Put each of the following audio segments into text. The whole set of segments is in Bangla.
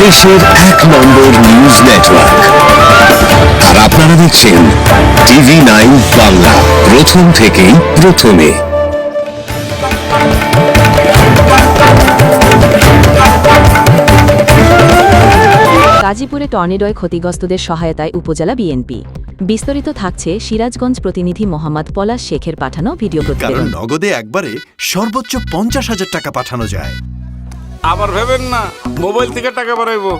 দেশের এক নম্বর নিউজ নেটওয়ার্ক আর আপনারা দেখছেন টিভি নাইন বাংলা প্রথম থেকেই প্রথমে। গাজীপুরে টর্নেডোয় ক্ষতিগ্রস্তদের সহায়তায় উপজেলা বিএনপি। বিস্তারিত থাকছে সিরাজগঞ্জ প্রতিনিধি মোহাম্মদ পলাশ শেখের পাঠানো ভিডিও কারণ প্রতিবেদন। নগদে একবারে সর্বোচ্চ পঞ্চাশ হাজার টাকা পাঠানো যায়। আবার ভেবেন না মোবাইল থেকে টাকা বাড়াইবো।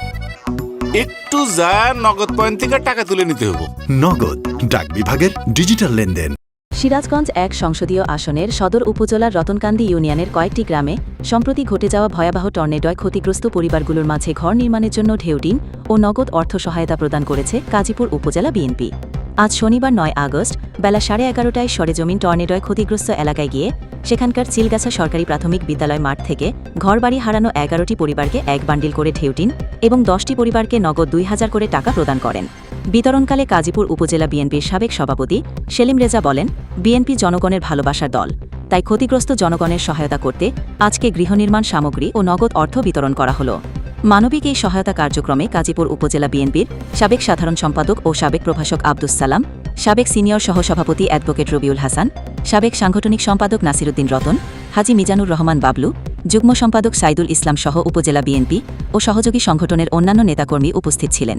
একটু যা নগদ পয়েন্ট থেকে টাকা তুলে নিতে হব নগদ ডাক বিভাগের ডিজিটাল লেনদেন। সিরাজগঞ্জ এক সংসদীয় আসনের সদর উপজেলার রতনকান্দি ইউনিয়নের কয়েকটি গ্রামে সম্প্রতি ঘটে যাওয়া ভয়াবহ টর্নেডয় ক্ষতিগ্রস্ত পরিবারগুলোর মাঝে ঘর নির্মাণের জন্য ঢেউটিন ও নগদ অর্থ সহায়তা প্রদান করেছে গাজীপুর উপজেলা বিএনপি। আজ শনিবার নয় আগস্ট, বেলা সাড়ে এগারোটায় সরেজমিন টর্নেডয় ক্ষতিগ্রস্ত এলাকায় গিয়ে সেখানকার চিলগাছা সরকারি প্রাথমিক বিদ্যালয় মাঠ থেকে ঘরবাড়ি হারানো এগারোটি পরিবারকে এক বান্ডিল করে ঢেউটিন এবং দশটি পরিবারকে নগদ দুই হাজার করে টাকা প্রদান করেন। বিতরণকালে গাজীপুর উপজেলা বিএনপির সাবেক সভাপতি সেলিম রেজা বলেন, বিএনপি জনগণের ভালোবাসার দল, তাই ক্ষতিগ্রস্ত জনগণের সহায়তা করতে আজকে গৃহনির্মাণ সামগ্রী ও নগদ অর্থ বিতরণ করা হলো। মানবিক এই সহায়তা কার্যক্রমে কাজীপুর উপজেলা বিএনপির সাবেক সাধারণ সম্পাদক ও সাবেক প্রভাষক আব্দুস সালাম, সাবেক সিনিয়র সহসভাপতি অ্যাডভোকেট রবিউল হাসান, সাবেক সাংগঠনিক সম্পাদক নাসিরুদ্দিন রতন, হাজি মিজানুর রহমান বাবলু, যুগ্ম সম্পাদক সাইদুল ইসলাম সহ উপজেলা বিএনপি ও সহযোগী সংগঠনের অন্যান্য নেতাকর্মী উপস্থিত ছিলেন।